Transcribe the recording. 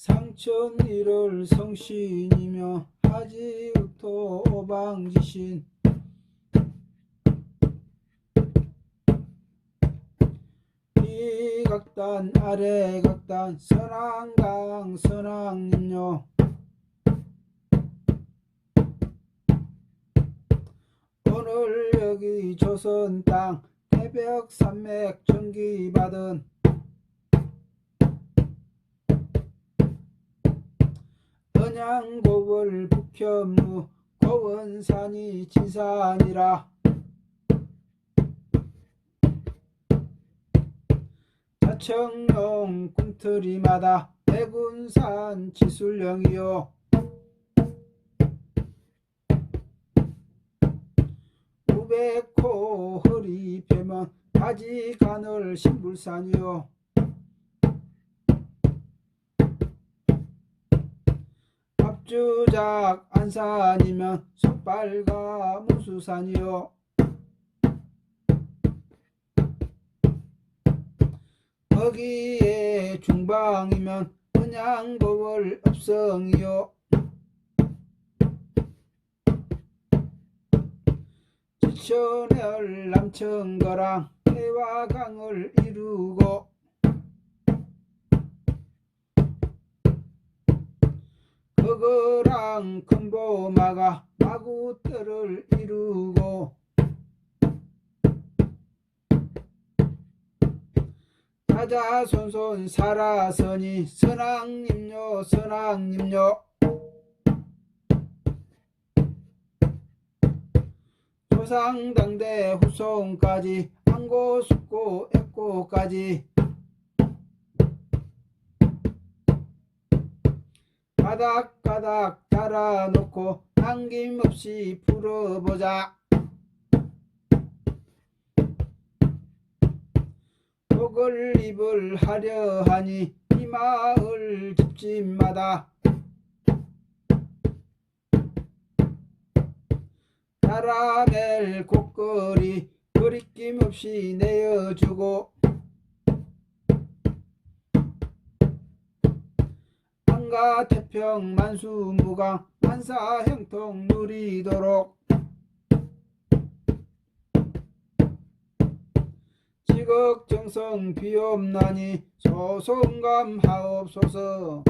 상천일을 성신이며 하지우토 오방지신. 위각단 아래각단 선왕강 선왕님요 오늘 여기 조선 땅 태벽 산맥 전기 받은 언양고을 북현무 고원산이 지산이라. 자청용 꿈틀이마다 대군산 지술령이요. 우백호 허리 펴면 바지 가늘 신불산이요 앞주작 안산이면 솥발가 무수산이요. 거기에 중방이면 은양거월 업성이요. 지천을 남천거랑 해화강을 이루고 그거랑 큰 보마가 마구뜰을 이루고 사자 손손 살아서니 선왕님요 선왕님요. 조상당대 후손까지 안고 숙고 애고까지 가닥가닥 달아놓고 남김없이 풀어보자. 독을 입을 하려 하니 이 마을 집집마다 따라멜 곡거리 거리낌 없이 내어주고 한가 태평 만수무강 만사 형통 누리도록. 지극정성 비옵나니 소송감 하옵소서